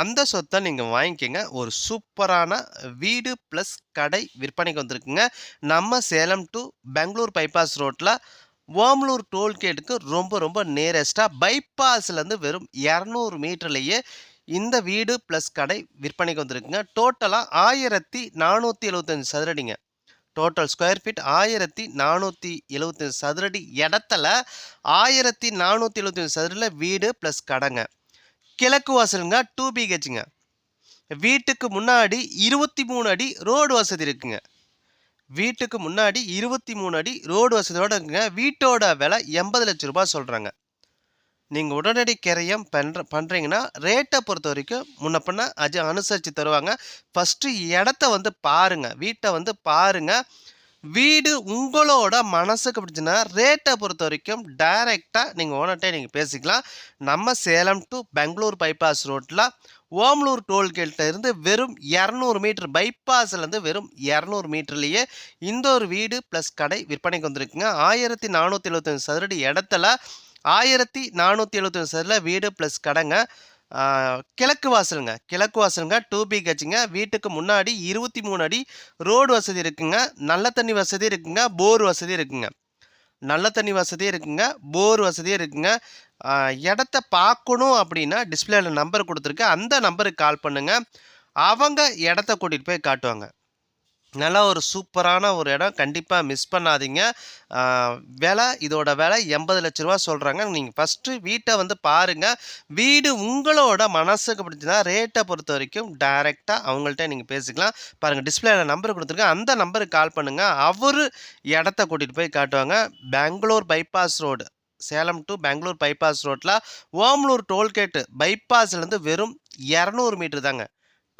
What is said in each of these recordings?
அந்த சொத்தை நீங்கள் வாங்கிக்கோங்க. ஒரு சூப்பரான வீடு ப்ளஸ் கடை விற்பனைக்கு வந்திருக்குங்க. நம்ம சேலம் டு பெங்களூர் பைபாஸ் ரோட்டில் ஓமலூர் டோல்கேட்டுக்கு ரொம்ப ரொம்ப நேரஸ்ட்டாக பைபாஸ்லேருந்து வெறும் இரநூறு மீட்டர்லேயே இந்த வீடு ப்ளஸ் கடை விற்பனைக்கு வந்திருக்குங்க. டோட்டலாக ஆயிரத்தி நானூற்றி எழுபத்தஞ்சி சதுரடிங்க. டோட்டல் ஸ்கொயர் ஃபீட் ஆயிரத்தி நானூற்றி எழுபத்தஞ்சு சதுரடி இடத்துல ஆயிரத்தி நானூற்றி எழுபத்தஞ்சு சதுரடியில் வீடு ப்ளஸ் கடைங்க. கிழக்கு வாசலுங்க டூ பிஹெச்ங்க வீட்டுக்கு முன்னாடி இருபத்தி மூணு அடி ரோடு வசதி இருக்குங்க. வீட்டுக்கு முன்னாடி இருபத்தி மூணு அடி ரோடு வசதியோடு இருக்குங்க. வீட்டோட விலை எண்பது லட்ச ரூபாய் சொல்கிறாங்க நீங்கள் உடனடி கிரையம் பண்ணுற பண்ணுறீங்கன்னா ரேட்டை பொறுத்த வரைக்கும் முன்ன பின்ன அஜ அனுசரித்து தருவாங்க. ஃபஸ்ட்டு இடத்த வந்து பாருங்கள் வீட்டை வந்து பாருங்கள் வீடு உங்களோட மனசுக்கு பிடிச்சுன்னா ரேட்டை பொறுத்த வரைக்கும் டைரெக்டாக நீங்கள் ஓனர்கிட்ட நீங்கள் பேசிக்கலாம். நம்ம சேலம் டு பெங்களூர் பைபாஸ் ரோட்டில் ஓம்லூர் டோல்கேட்டில் இருந்து வெறும் இரநூறு மீட்டர் பைபாஸ்லேருந்து வெறும் இரநூறு மீட்டர்லேயே இந்த ஒரு வீடு ப்ளஸ் கடை விற்பனைக்கு வந்திருக்குங்க. ஆயிரத்தி நானூற்றி எழுபத்தஞ்சு சதுரடி இடத்துல ஆயிரத்தி நானூற்றி எழுபத்தஞ்சு சதுரில் வீடு ப்ளஸ் கடைங்க. கிழக்கு வாசலுங்க. கிழக்கு வாசலுங்க டூ பிஹெச்ங்க வீட்டுக்கு முன்னாடி இருபத்தி மூணு அடி ரோடு வசதி இருக்குங்க. நல்ல தண்ணி வசதி இருக்குங்க. போர் வசதி இருக்குங்க. நல்ல தண்ணி வசதி இருக்குங்க. போர் வசதி இருக்குங்க. இடத்த பார்க்கணும் அப்படின்னா டிஸ்பிளேல நம்பர் கொடுத்துருக்கு. அந்த நம்பருக்கு கால் பண்ணுங்க. அவங்க இடத்த கூட்டிகிட்டு போய் காட்டுவாங்க. நல்லா ஒரு சூப்பரான ஒரு இடம். கண்டிப்பாக மிஸ் பண்ணாதீங்க. விலை இதோட விலை எண்பது லட்ச ரூபா சொல்கிறாங்க நீங்கள் ஃபஸ்ட்டு வீட்டை வந்து பாருங்கள் வீடு உங்களோட மனசுக்கு பிடிச்சதுனா ரேட்டை பொறுத்த வரைக்கும் டைரெக்டாக அவங்கள்ட்ட நீங்கள் பேசிக்கலாம். பாருங்கள் டிஸ்பிளேல நம்பர் கொடுத்துருக்கேன். அந்த நம்பருக்கு கால் பண்ணுங்கள் அவர் இடத்த கூட்டிகிட்டு போய் காட்டுவாங்க. Bangalore bypass road Salem to Bangalore bypass ரோட்டில் ஓமலூர் டோல்கேட்டு பைபாஸ்லேருந்து வெறும் இரநூறு மீட்டர் தாங்க.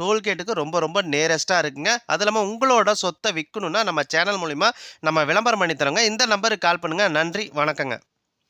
டோல்கேட்டுக்கு ரொம்ப ரொம்ப நேரஸ்ட்டாக இருக்குங்க. அது இல்லாமல் உங்களோட சொத்தை விற்கணுன்னா நம்ம சேனல் மூலிமா நம்ம விளம்பரம் பண்ணி தரோங்க. இந்த நம்பருக்கு கால் பண்ணுங்கள் நன்றி. வணக்கங்க.